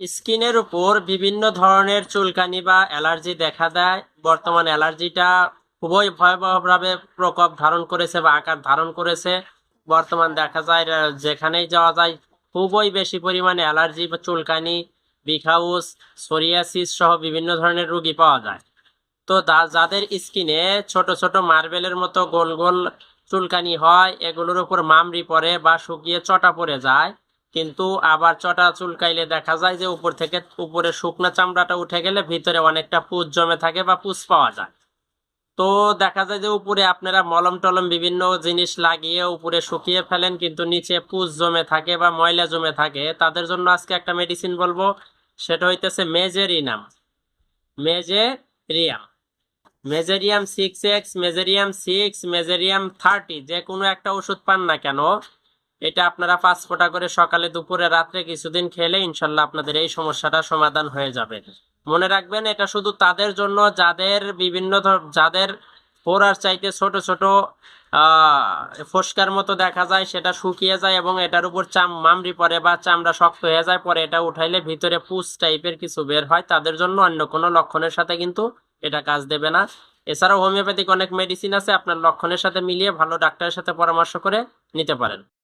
স্কিনের উপর বিভিন্ন ধরনের চুলকানি বা অ্যালার্জি দেখা দেয়। বর্তমান অ্যালার্জিটা খুবই ভয়াবহভাবে প্রকোপ ধারণ করেছে বা আকার ধারণ করেছে। বর্তমান দেখা যায় যেখানেই যাওয়া যায়, খুবই বেশি পরিমাণে অ্যালার্জি বা চুলকানি বিখাউস সোরিয়াসিস সহ বিভিন্ন ধরনের রোগী পাওয়া যায়। তো যাদের স্কিনে ছোট ছোট মার্বেলের মতো গোল গোল চুলকানি হয়, এগুলোর উপর মামরি পড়ে বা শুকিয়ে চটা পড়ে যায় কিন্তু আবার চটা চুলকাইলে দেখা যায় যে উপর থেকে উপরে শুকনা চামড়াটা উঠে গেলে ভিতরে অনেকটা পুজ জমে থাকে বা পুজ পাওয়া যায়। তো দেখা যায় যে উপরে আপনারা মলম টলম বিভিন্ন জিনিস লাগিয়ে উপরে শুকিয়ে ফেলেন কিন্তু নিচে পুজ জমে থাকে বা ময়লা জমে থাকে। তাদের জন্য আজকে একটা মেডিসিন বলব, সেটা হইতেছে mezereum mezereum mezereum six X mezereum six mezereum thirty যে কোনো একটা ওষুধ পান না কেন এটা আপনারা পাঁচ ফোঁটা করে সকালে, দুপুরে, রাত্রে কিছুদিন খেলে ইনশাল্লাহ আপনাদের এই সমস্যাটা সমাধান হয়ে যাবে। মনে রাখবেন, এটা শুধু তাদের জন্য, যাদের বিভিন্ন যাদের ফোড়ার চাইতে ছোট ছোট ফোসকার মতো দেখা যায়, সেটা শুকিয়ে যায় এবং এটার উপর চাম মামড়ি পরে বা চামড়া শক্ত হয়ে যায়, পরে এটা উঠাইলে ভিতরে পুষ টাইপের কিছু বের হয়। তাদের জন্য অন্য কোনো লক্ষণের সাথে কিন্তু এটা কাজ দেবে না। এছাড়াও হোমিওপ্যাথিক অনেক মেডিসিন আছে, আপনার লক্ষণের সাথে মিলিয়ে ভালো ডাক্তারের সাথে পরামর্শ করে নিতে পারেন।